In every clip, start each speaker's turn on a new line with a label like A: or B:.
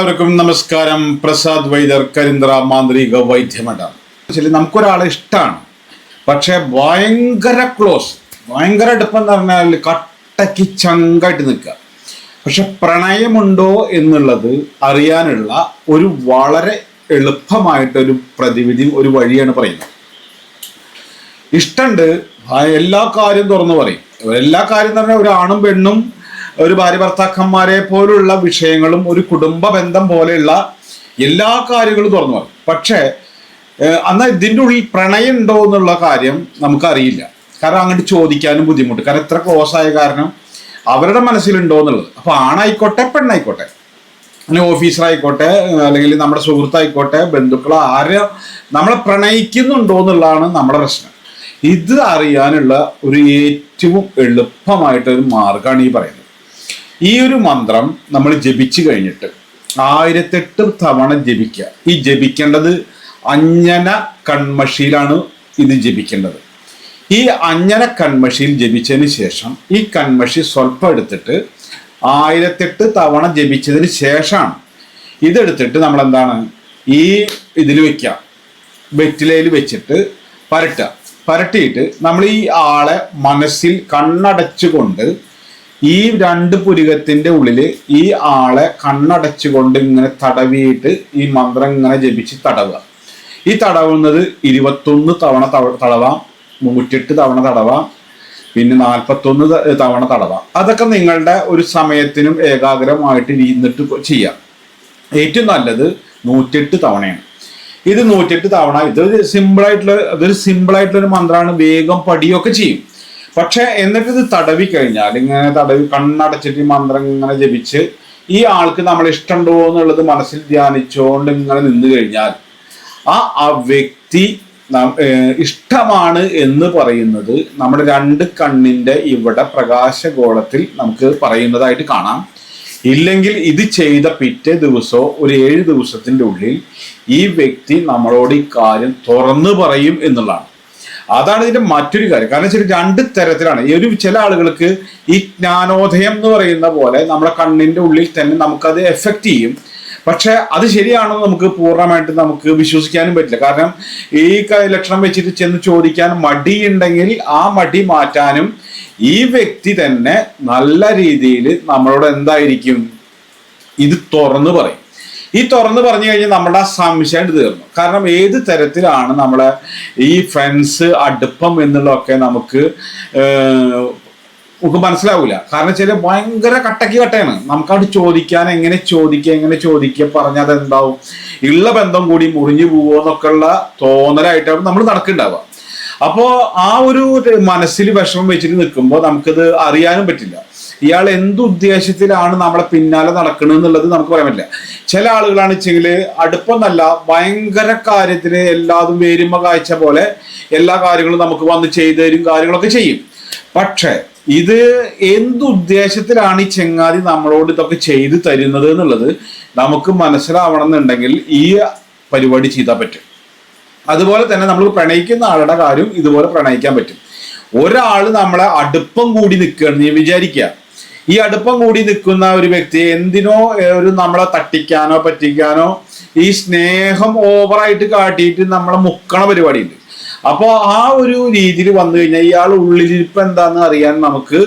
A: എല്ലാവർക്കും നമസ്കാരം. പ്രസാദ് വൈദ്യർ കരിന്ദ്ര മാന്ത്രിക വൈദ്യമഠം നമുക്കൊരാളെ ഇഷ്ടമാണ് പക്ഷേ ഭയങ്കര ക്ലോസ്. ഭയങ്കര അടുപ്പം എന്ന് പറഞ്ഞാൽ കട്ടയ്ക്ക് ചങ്കായിട്ട് നിൽക്കുക. പക്ഷെ പ്രണയമുണ്ടോ എന്നുള്ളത് അറിയാനുള്ള ഒരു വളരെ എളുപ്പമായിട്ടൊരു പ്രതിവിധി ഒരു വഴിയാണ് പറയുന്നത്. ഇഷ്ടമുണ്ട് എല്ലാ കാര്യം തുറന്നു പറയും. എല്ലാ കാര്യം തന്നെ ഒരു ആണും പെണ്ണും ഒരു ഭാര്യ ഭർത്താക്കന്മാരെ പോലുള്ള വിഷയങ്ങളും ഒരു കുടുംബ ബന്ധം പോലെയുള്ള എല്ലാ കാര്യങ്ങളും തുറന്നു പറയും പക്ഷേ അന്ന് ഇതിന്റെ ഉള്ളിൽ പ്രണയം ഉണ്ടോ എന്നുള്ള കാര്യം നമുക്കറിയില്ല. കാരണം അങ്ങോട്ട് ചോദിക്കാനും ബുദ്ധിമുട്ട്. കാരണം ഇത്ര ക്ലോസ് ആയ കാരണം അവരുടെ മനസ്സിലുണ്ടോ എന്നുള്ളത്. അപ്പോൾ ആണായിക്കോട്ടെ പെണ്ണായിക്കോട്ടെ. അങ്ങനെ ഓഫീസറായിക്കോട്ടെ അല്ലെങ്കിൽ നമ്മുടെ സുഹൃത്തായിക്കോട്ടെ ബന്ധുക്കൾ ആരെ നമ്മളെ പ്രണയിക്കുന്നുണ്ടോ എന്നുള്ളതാണ് നമ്മുടെ പ്രശ്നം. ഇത് അറിയാനുള്ള ഒരു ഏറ്റവും എളുപ്പമായിട്ടൊരു മാർഗമാണ് ഈ പറയുന്നത്. ഈ ഒരു മന്ത്രം നമ്മൾ ജപിച്ചു കഴിഞ്ഞിട്ട് ആയിരത്തെട്ട് തവണ ജപിക്കുക. ഈ ജപിക്കേണ്ടത് അഞ്ജന കൺമഷിയിലാണ് ഇത് ജപിക്കേണ്ടത്. ഈ അഞ്ജന കൺമഷിയിൽ ജപിച്ചതിന് ശേഷം ഈ കൺമഷി സ്വല്പം എടുത്തിട്ട് ആയിരത്തെട്ട് തവണ ജപിച്ചതിന് ശേഷമാണ് ഇതെടുത്തിട്ട് നമ്മൾ എന്താണ് ഈ ഇതിൽ വെക്കുക. വെറ്റിലയിൽ വെച്ചിട്ട് പരട്ടുക. പരട്ടിയിട്ട് നമ്മൾ ഈ ആളെ മനസ്സിൽ കണ്ണടച്ചുകൊണ്ട് ഈ രണ്ട് പുരികത്തിന്റെ ഉള്ളിൽ ഈ ആളെ കണ്ണടച്ചുകൊണ്ട് ഇങ്ങനെ തടവിയിട്ട് ഈ മന്ത്രം ഇങ്ങനെ ജപിച്ച് തടവുക. ഈ തടവുന്നത് ഇരുപത്തൊന്ന് തവണ തവ- തടവാം നൂറ്റെട്ട് തവണ തടവാം പിന്നെ നാൽപ്പത്തൊന്ന് തവണ തടവാം. അതൊക്കെ നിങ്ങളുടെ ഒരു സമയത്തിനും ഏകാഗ്രമായിട്ട് ഇരുന്നിട്ട് ചെയ്യാം. ഏറ്റവും നല്ലത് നൂറ്റെട്ട് തവണയാണ്. ഇത് നൂറ്റെട്ട് തവണ ഇതൊരു സിമ്പിളായിട്ടുള്ള ഇതൊരു സിമ്പിളായിട്ടുള്ള ഒരു മന്ത്രമാണ് വേഗം പടിയൊക്കെ ചെയ്യും. പക്ഷെ എന്നിട്ട് ഇത് തടവി കഴിഞ്ഞാൽ ഇങ്ങനെ തടവി കണ്ണടച്ചിട്ട് മന്ത്രം ഇങ്ങനെ ജപിച്ച് ഈ ആൾക്ക് നമ്മൾ ഇഷ്ടമുണ്ടോ എന്നുള്ളത് മനസ്സിൽ ധ്യാനിച്ചുകൊണ്ട് ഇങ്ങനെ നിന്ന് കഴിഞ്ഞാൽ ആ ആ വ്യക്തി ഇഷ്ടമാണ് എന്ന് പറയുന്നത് നമ്മുടെ രണ്ട് കണ്ണിന്റെ ഇവിടെ പ്രകാശഗോളത്തിൽ നമുക്ക് പറയുന്നതായിട്ട് കാണാം. ഇല്ലെങ്കിൽ ഇത് ചെയ്ത പിറ്റേ ദിവസോ ഒരു ഏഴ് ദിവസത്തിന്റെ ഉള്ളിൽ ഈ വ്യക്തി നമ്മളോട് ഇക്കാര്യം കാര്യം തുറന്നു പറയും എന്നുള്ളതാണ്. അതാണ് ഇതിന്റെ മറ്റൊരു കാര്യം. കാരണം വെച്ചാൽ രണ്ട് തരത്തിലാണ്. ഒരു ചില ആളുകൾക്ക് ഈ ജ്ഞാനോദയം എന്ന് പറയുന്ന പോലെ നമ്മുടെ കണ്ണിന്റെ ഉള്ളിൽ തന്നെ നമുക്കത് എഫക്റ്റ് ചെയ്യും. പക്ഷെ അത് ശരിയാണോ നമുക്ക് പൂർണമായിട്ട് നമുക്ക് വിശ്വസിക്കാനും പറ്റില്ല. കാരണം ഈ ലക്ഷണം വെച്ചിട്ട് ചെന്ന് ചോദിക്കാൻ മടിയുണ്ടെങ്കിൽ ആ മടി മാറ്റാനും ഈ വ്യക്തി തന്നെ നല്ല രീതിയിൽ നമ്മളോട് എന്തായിരിക്കും? ഇത് തുറന്നു പറയും. ഈ തുറന്നു പറഞ്ഞു കഴിഞ്ഞാൽ നമ്മുടെ ആ സംശയം തീർന്നു. കാരണം ഏത് തരത്തിലാണ് നമ്മളെ ഈ ഫ്രണ്ട്സ് അടുപ്പം എന്നുള്ളതൊക്കെ നമുക്ക് നമുക്ക് മനസ്സിലാവില്ല കാരണം വെച്ചാൽ ഭയങ്കര കട്ടക്ക് കട്ടയാണ്. നമുക്കവിടെ ചോദിക്കാൻ എങ്ങനെ ചോദിക്കുക എങ്ങനെ ചോദിക്കുക പറഞ്ഞാൽ അതെന്താവും? ഉള്ള ബന്ധം കൂടി മുറിഞ്ഞു പോവോ എന്നൊക്കെ ഉള്ള തോന്നലായിട്ടാണ് നമ്മൾ നടക്കുന്നുണ്ടാവുക. അപ്പോൾ ആ ഒരു മനസ്സിൽ വിഷമം വെച്ചിട്ട് നിൽക്കുമ്പോൾ നമുക്കത് അറിയാനും പറ്റില്ല. ഇയാൾ എന്ത് ഉദ്ദേശത്തിലാണ് നമ്മളെ പിന്നാലെ നടക്കുന്നത് എന്നുള്ളത് നമുക്ക് പറയാൻ പറ്റില്ല. ചില ആളുകളാണ് വെച്ചെങ്കിൽ അടുപ്പമെന്നല്ല ഭയങ്കര കാര്യത്തിന് എല്ലാതും വേരുമ്പ കാഴ്ച പോലെ എല്ലാ കാര്യങ്ങളും നമുക്ക് വന്ന് ചെയ്തു തരും കാര്യങ്ങളൊക്കെ ചെയ്യും. പക്ഷേ ഇത് എന്ത് ഉദ്ദേശത്തിലാണ് ഈ ചെങ്ങാതി നമ്മളോട് ഇതൊക്കെ ചെയ്തു തരുന്നത് എന്നുള്ളത് നമുക്ക് മനസ്സിലാവണം എന്നുണ്ടെങ്കിൽ ഈ പരിപാടി ചെയ്താൽ പറ്റും. അതുപോലെ തന്നെ നമ്മൾ പ്രണയിക്കുന്ന ആളുടെ കാര്യം ഇതുപോലെ പ്രണയിക്കാൻ പറ്റും. ഒരാൾ നമ്മളെ അടുപ്പം കൂടി നിൽക്കുകയാണ് നീ വിചാരിക്കുക. ഈ അടുപ്പം കൂടി നിൽക്കുന്ന ഒരു വ്യക്തി എന്തിനോ ഒരു നമ്മളെ തട്ടിക്കാനോ പറ്റിക്കാനോ ഈ സ്നേഹം ഓവറായിട്ട് കാട്ടിയിട്ട് നമ്മളെ മുക്കണ പരിപാടിയുണ്ട്. അപ്പോൾ ആ ഒരു രീതിയിൽ വന്നു കഴിഞ്ഞാൽ ഇയാൾ ഉള്ളിലിരിപ്പ് എന്താന്ന് അറിയാൻ നമുക്ക്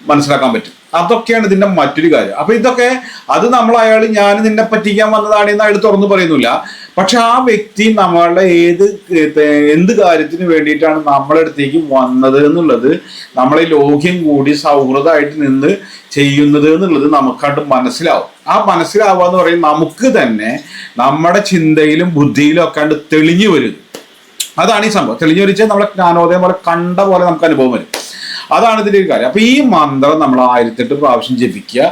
A: മനസ്സിലാക്കാൻ പറ്റും. അതൊക്കെയാണ് ഇതിന്റെ മറ്റൊരു കാര്യം. അപ്പൊ ഇതൊക്കെ അത് നമ്മൾ അയാൾ ഞാൻ നിന്നെ പറ്റിക്കാൻ വന്നതാണ് എന്ന് അയാൾ തുറന്നു പറയുന്നില്ല. പക്ഷെ ആ വ്യക്തി നമ്മളുടെ ഏത് എന്ത് കാര്യത്തിന് വേണ്ടിയിട്ടാണ് നമ്മളെ അടുത്തേക്ക് വന്നത് എന്നുള്ളത് നമ്മളെ ലോഹ്യം കൂടി സൗഹൃദമായിട്ട് നിന്ന് ചെയ്യുന്നത് എന്നുള്ളത് നമുക്കായിട്ട് മനസ്സിലാവും. ആ മനസ്സിലാവുക എന്ന് പറയുന്നത് നമുക്ക് തന്നെ നമ്മുടെ ചിന്തയിലും ബുദ്ധിയിലും ഒക്കെ തെളിഞ്ഞു വരും. അതാണ് ഈ സംഭവം. തെളിഞ്ഞു വരിച്ചാൽ നമ്മളെ ജ്ഞാനോദയം പോലെ കണ്ട പോലെ നമുക്ക് അനുഭവം വരും. അതാണ് ഇതിന്റെ ഒരു കാര്യം. അപ്പൊ ഈ മന്ത്രം നമ്മൾ ആയിരത്തെട്ട് പ്രാവശ്യം ജപിക്കുക.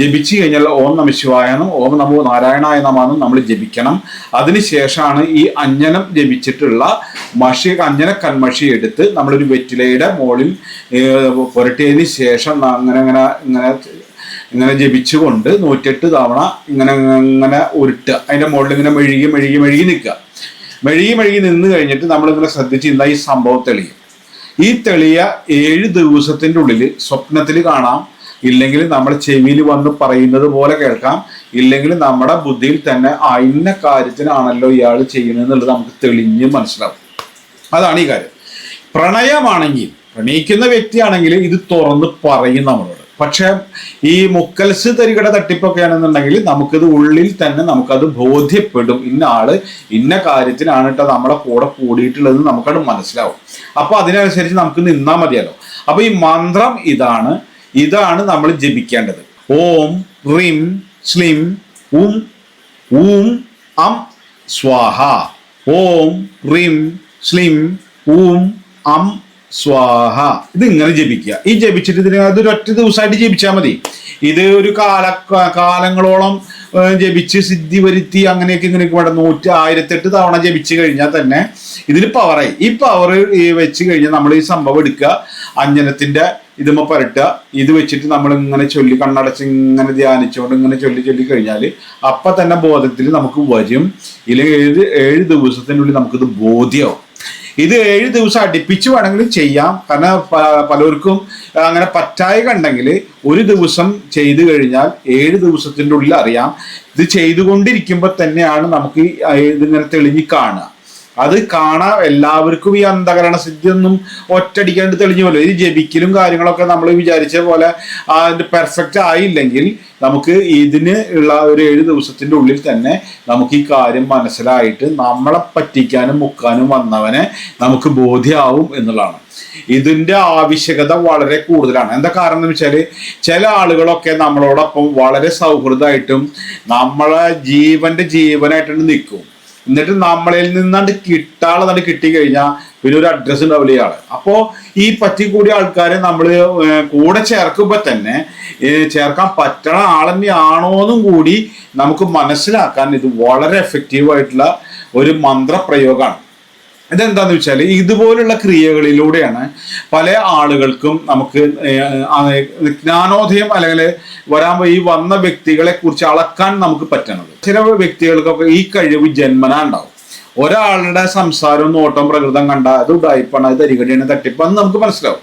A: ജപിച്ചു കഴിഞ്ഞാൽ ഓം നമ ശിവായനും ഓം നമോ നാരായണായ നമാനം നമ്മൾ ജപിക്കണം. അതിനുശേഷമാണ് ഈ അഞ്ജനം ജപിച്ചിട്ടുള്ള മഷി അഞ്ജന കൺമഷി എടുത്ത് നമ്മളൊരു വെറ്റിലയുടെ മുകളിൽ പുരട്ടിയതിന് ശേഷം അങ്ങനെ അങ്ങനെ ഇങ്ങനെ ഇങ്ങനെ ജപിച്ചുകൊണ്ട് നൂറ്റെട്ട് തവണ ഇങ്ങനെ ഇങ്ങനെ ഉരുട്ടുക. അതിന്റെ മുകളിൽ ഇങ്ങനെ മെഴുകി മെഴുകി മെഴുകി നിൽക്കുക. മെഴുകി മെഴുകി നിന്ന് കഴിഞ്ഞിട്ട് നമ്മളിങ്ങനെ ശ്രദ്ധിച്ച് ഇന്ന ഈ സംഭവം തെളിയും. ഈ തെളിയ ഏഴ് ദിവസത്തിന്റെ ഉള്ളിൽ സ്വപ്നത്തിൽ കാണാം. ഇല്ലെങ്കിൽ നമ്മൾ ചെവിയിൽ വന്ന് പറയുന്നത് പോലെ കേൾക്കാം. ഇല്ലെങ്കിൽ നമ്മുടെ ബുദ്ധിയിൽ തന്നെ ആ ഇന്ന കാര്യത്തിനാണല്ലോ ഇയാൾ ചെയ്യുന്നത് എന്നുള്ളത് നമുക്ക് തെളിഞ്ഞ് മനസ്സിലാവും. അതാണ് ഈ കാര്യം. പ്രണയമാണെങ്കിൽ പ്രണയിക്കുന്ന വ്യക്തിയാണെങ്കിൽ ഇത് തുറന്ന് പറയും നമ്മളോട്. പക്ഷെ ഈ മുക്കൽസ് തരികട തട്ടിപ്പൊക്കെ ആണെന്നുണ്ടെങ്കിൽ നമുക്കിത് ഉള്ളിൽ തന്നെ നമുക്കത് ബോധ്യപ്പെടും. ഇന്ന ആൾ ഇന്ന കാര്യത്തിനാണ് കേട്ടോ നമ്മളെ കൂടെ കൂടിയിട്ടുള്ളത് നമുക്കത് മനസ്സിലാവും. അപ്പൊ അതിനനുസരിച്ച് നമുക്ക് നിന്നാ മതിയല്ലോ. അപ്പൊ ഈ മന്ത്രം ഇതാണ്. ഇതാണ് നമ്മൾ ജപിക്കേണ്ടത്. ഓം റിം സ്ലിം ഉം ഊം അം സ്വാഹ. ഓം റിം സ്ലിം ഊം അം സ്വാഹ. ഇത് ഇങ്ങനെ ജപിക്കുക. ഈ ജപിച്ചിട്ട് ഇതിന് അതൊരു ഒറ്റ ദിവസമായിട്ട് ജപിച്ചാൽ മതി. ഇത് ഒരു കാല കാലങ്ങളോളം ജപിച്ച് സിദ്ധി വരുത്തി അങ്ങനെയൊക്കെ ഇങ്ങനെയൊക്കെ വേണം നൂറ്റി ആയിരത്തെട്ട് തവണ ജപിച്ച് കഴിഞ്ഞാൽ തന്നെ ഇതിന് പവറായി ഈ പവർ ഈ വെച്ച് കഴിഞ്ഞാൽ നമ്മൾ ഈ സംഭവം എടുക്കുക. അഞ്ജനത്തിന്റെ ഇതുമ്മ പരട്ടുക. ഇത് വെച്ചിട്ട് നമ്മൾ ഇങ്ങനെ ചൊല്ലി കണ്ണടച്ച് ഇങ്ങനെ ധ്യാനിച്ചുകൊണ്ട് ഇങ്ങനെ ചൊല്ലി ചൊല്ലി കഴിഞ്ഞാൽ അപ്പം തന്നെ ബോധത്തിൽ നമുക്ക് വരും. ഇല്ലെങ്കിൽ ഏഴ് ഏഴ് ദിവസത്തിനുള്ളിൽ നമുക്കിത് ബോധ്യമാവും ഇത് ഏഴ് ദിവസം അടുപ്പിച്ച് വേണമെങ്കിൽ ചെയ്യാം. കാരണം പലർക്കും അങ്ങനെ പറ്റായ കണ്ടെങ്കിൽ ഒരു ദിവസം ചെയ്തു കഴിഞ്ഞാൽ ഏഴ് ദിവസത്തിന്റെ ഉള്ളിൽ അറിയാം. ഇത് ചെയ്തുകൊണ്ടിരിക്കുമ്പോൾ തന്നെയാണ് നമുക്ക് ഇതിങ്ങനെ തെളിഞ്ഞ് കാണുക. അത് കാണാൻ എല്ലാവർക്കും ഈ അന്ധകരണ സിദ്ധി ഒന്നും ഒറ്റടിക്കാണ്ട് തെളിഞ്ഞു പോലെ ഈ ജപിക്കലും കാര്യങ്ങളൊക്കെ നമ്മൾ വിചാരിച്ച പോലെ അതിന്റെ പെർഫെക്റ്റ് ആയില്ലെങ്കിൽ നമുക്ക് ഇതിന് ഉള്ള ഒരു ഏഴ് ദിവസത്തിന്റെ ഉള്ളിൽ തന്നെ നമുക്ക് ഈ കാര്യം മനസ്സിലായിട്ട് നമ്മളെ പറ്റിക്കാനും മുക്കാനും വന്നവനെ നമുക്ക് ബോധ്യമാവും എന്നുള്ളതാണ്. ഇതിന്റെ ആവശ്യകത വളരെ കൂടുതലാണ്. എന്താ കാരണം എന്ന് വെച്ചാൽ ചില ആളുകളൊക്കെ നമ്മളോടൊപ്പം വളരെ സൗഹൃദമായിട്ടും നമ്മളെ ജീവന്റെ ജീവനായിട്ടാണ് നിൽക്കും. എന്നിട്ട് നമ്മളിൽ നിന്നാണ്ട് കിട്ടാളെന്നാണ്ട് കിട്ടിക്കഴിഞ്ഞാൽ പിന്നെ ഒരു അഡ്രസ്സ് ഉണ്ടാവില്ല ഇയാൾ. അപ്പോ ഈ പറ്റിക്കൂടിയ ആൾക്കാരെ നമ്മൾ കൂടെ ചേർക്കുമ്പോൾ തന്നെ ചേർക്കാൻ പറ്റണ ആളെന്നെയാണോന്നും കൂടി നമുക്ക് മനസ്സിലാക്കാൻ ഇത് വളരെ എഫക്റ്റീവായിട്ടുള്ള ഒരു മന്ത്രപ്രയോഗമാണ്. ഇതെന്താന്ന് വെച്ചാൽ ഇതുപോലുള്ള ക്രിയകളിലൂടെയാണ് പല ആളുകൾക്കും നമുക്ക് ജ്ഞാനോദയം അല്ലെങ്കിൽ വരാൻ ഈ വന്ന വ്യക്തികളെ കുറിച്ച് അളക്കാൻ നമുക്ക് പറ്റണത്. ചില വ്യക്തികൾക്കൊക്കെ ഈ കഴിവ് ജന്മന ഉണ്ടാവും. ഒരാളുടെ സംസാരവും നോട്ടം പ്രകൃതം കണ്ട അത് ഉടായിപ്പാണ് അത് തരികടിയാണ് തട്ടിപ്പാന്ന് നമുക്ക് മനസ്സിലാവും.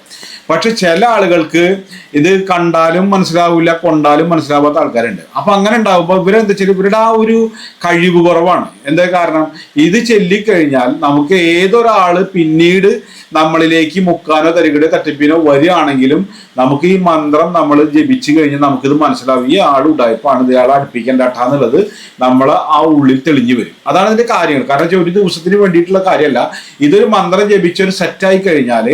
A: പക്ഷെ ചില ആളുകൾക്ക് ഇത് കണ്ടാലും മനസ്സിലാവില്ല കൊണ്ടാലും മനസ്സിലാവാത്ത ആൾക്കാരുണ്ട്. അപ്പൊ അങ്ങനെ ഉണ്ടാവുമ്പോൾ ഇവരെന്താ വെച്ചാൽ ഇവരുടെ ആ ഒരു കഴിവ് കുറവാണ്. എന്താ കാരണം? ഇത് ചൊല്ലിക്കഴിഞ്ഞാൽ നമുക്ക് ഏതൊരാൾ പിന്നീട് നമ്മളിലേക്ക് മുക്കാനോ തരികടോ തട്ടിപ്പിനോ വരികയാണെങ്കിലും നമുക്ക് ഈ മന്ത്രം നമ്മൾ ജപിച്ചു കഴിഞ്ഞാൽ നമുക്കിത് മനസ്സിലാവും. ഈ ആൾ ഉടായ്പാണ് ഇയാളെ അടുപ്പിക്കേണ്ട എന്നുള്ളത് നമ്മളെ ആ ഉള്ളിൽ തെളിഞ്ഞു വരും. അതാണ് ഇതിന്റെ കാര്യങ്ങൾ. കാരണം ഒരു ദിവസത്തിന് വേണ്ടിയിട്ടുള്ള കാര്യമല്ല. ഇതൊരു മന്ത്രം ജപിച്ചൊരു സെറ്റായി കഴിഞ്ഞാൽ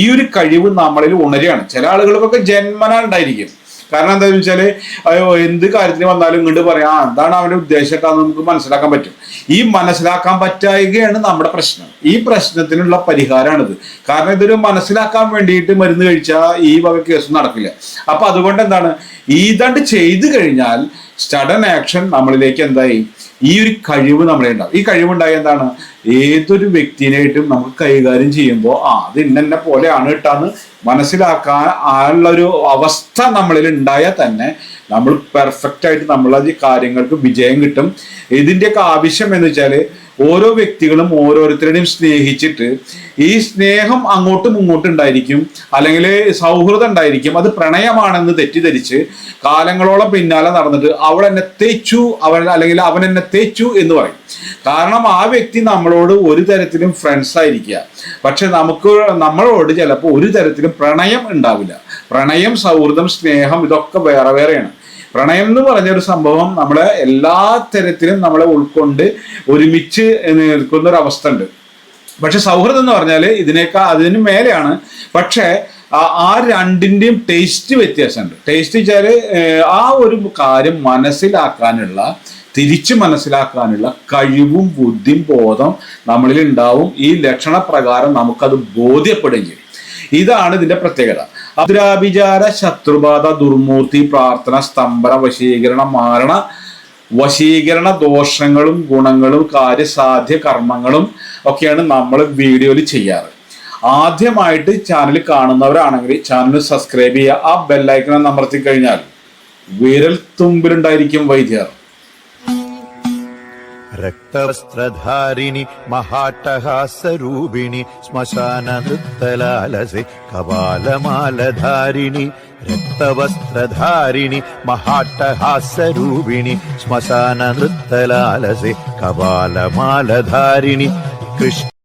A: ഈ ഒരു കഴിവ് നമ്മളിൽ ഉണരുകയാണ്. ചില ആളുകൾക്കൊക്കെ ജന്മന ഉണ്ടായിരിക്കും. കാരണം വെച്ചാൽ അയ്യോ എന്ത് കാര്യത്തിന് വന്നാലും ഇങ്ങോട്ട് പറയാം. എന്താണ് അവന്റെ ഉദ്ദേശിച്ചിട്ടാന്ന് നമുക്ക് മനസ്സിലാക്കാൻ പറ്റും. ഈ മനസ്സിലാക്കാൻ പറ്റായികയാണ് നമ്മുടെ പ്രശ്നം. ഈ പ്രശ്നത്തിനുള്ള പരിഹാരമാണിത് കാരണം ഇതൊരു മനസ്സിലാക്കാൻ വേണ്ടിയിട്ട് മരുന്ന് കഴിച്ചാൽ ഈ വക കേസ് നടക്കില്ല. അപ്പൊ അതുകൊണ്ട് എന്താണ് ഇതാണ്ട് ചെയ്തു കഴിഞ്ഞാൽ സ്റ്റഡൻ ആക്ഷൻ നമ്മളിലേക്ക് എന്തായി? ഈ ഒരു കഴിവ് നമ്മളെ ഉണ്ടാവും. ഈ കഴിവുണ്ടായി എന്താണ്? ഏതൊരു വ്യക്തിനായിട്ടും നമ്മൾ കൈകാര്യം ചെയ്യുമ്പോൾ ആ അത് ഇന്നെ പോലെയാണ് കേട്ടാന്ന് മനസ്സിലാക്കാൻ ആ ഒരു അവസ്ഥ നമ്മളിൽ ഉണ്ടായാൽ തന്നെ നമ്മൾ പെർഫെക്റ്റ് ആയിട്ട് നമ്മൾ അത് കാര്യങ്ങൾക്ക് വിജയം കിട്ടും. ഇതിന്റെയൊക്കെ ആവശ്യം എന്ന് വെച്ചാൽ ഓരോ വ്യക്തികളും ഓരോരുത്തരുടെയും സ്നേഹിച്ചിട്ട് ഈ സ്നേഹം അങ്ങോട്ടും ഇങ്ങോട്ടും ഉണ്ടായിരിക്കും. അല്ലെങ്കിൽ സൗഹൃദം ഉണ്ടായിരിക്കും. അത് പ്രണയമാണെന്ന് തെറ്റിദ്ധരിച്ച് കാലങ്ങളോളം പിന്നാലെ നടന്നിട്ട് അവൾ എന്നെ തേച്ചു അവൻ അല്ലെങ്കിൽ അവൻ എന്നെ തേച്ചു എന്ന് പറയും. കാരണം ആ വ്യക്തി നമ്മളോട് ഒരു തരത്തിലും ഫ്രണ്ട്സ് ആയിരിക്കുക. പക്ഷെ നമുക്ക് നമ്മളോട് ചിലപ്പോൾ ഒരു തരത്തിലും പ്രണയം ഉണ്ടാവില്ല. പ്രണയം സൗഹൃദം സ്നേഹം ഇതൊക്കെ വേറെ വേറെയാണ്. പ്രണയം എന്ന് പറഞ്ഞ ഒരു സംഭവം നമ്മളെ എല്ലാ തരത്തിലും നമ്മളെ ഉൾക്കൊണ്ട് ഒരുമിച്ച് നിൽക്കുന്ന ഒരു അവസ്ഥ ഉണ്ട്. പക്ഷെ സൗഹൃദം എന്ന് പറഞ്ഞാൽ ഇതിനേക്കാൾ അതിന് മേലെയാണ്. പക്ഷേ ആ- രണ്ടിന്റെയും ടേസ്റ്റ് വ്യത്യാസമുണ്ട്. ടേസ്റ്റ് വെച്ചാൽ ആ ഒരു കാര്യം മനസ്സിലാക്കാനുള്ള തിരിച്ചു മനസ്സിലാക്കാനുള്ള കഴിവും ബുദ്ധിയും ബോധം നമ്മളിൽ ഉണ്ടാവും. ഈ ലക്ഷണപ്രകാരം നമുക്കത് ബോധ്യപ്പെടുകയും ഇതാണ് ഇതിന്റെ പ്രത്യേകത. അദ്രാഭിചാര ശത്രുബാധ ദുർമൂർത്തി പ്രാർത്ഥന സ്തംഭന വശീകരണ മാരണ വശീകരണ ദോഷങ്ങളും ഗുണങ്ങളും കാര്യസാധ്യ കർമ്മങ്ങളും ഒക്കെയാണ് നമ്മൾ വീഡിയോയിൽ ചെയ്യാറ്. ആദ്യമായിട്ട് ചാനൽ കാണുന്നവരാണെങ്കിൽ ചാനൽ സബ്സ്ക്രൈബ് ചെയ്യുക. ആ ബെല്ലൈക്കൺ അമർത്തി കഴിഞ്ഞാൽ വിരൽ തുമ്പിലുണ്ടായിരിക്കും വൈദ്യർ.
B: रक्तवस्त्रधारिणि महाट्टहासरूपिणि स्मशान कपालमालधारिणि रक्तवस्त्रधारिणि महाट्टहासरूपिणि श्मशान कपालमालधारिणि कृष्ण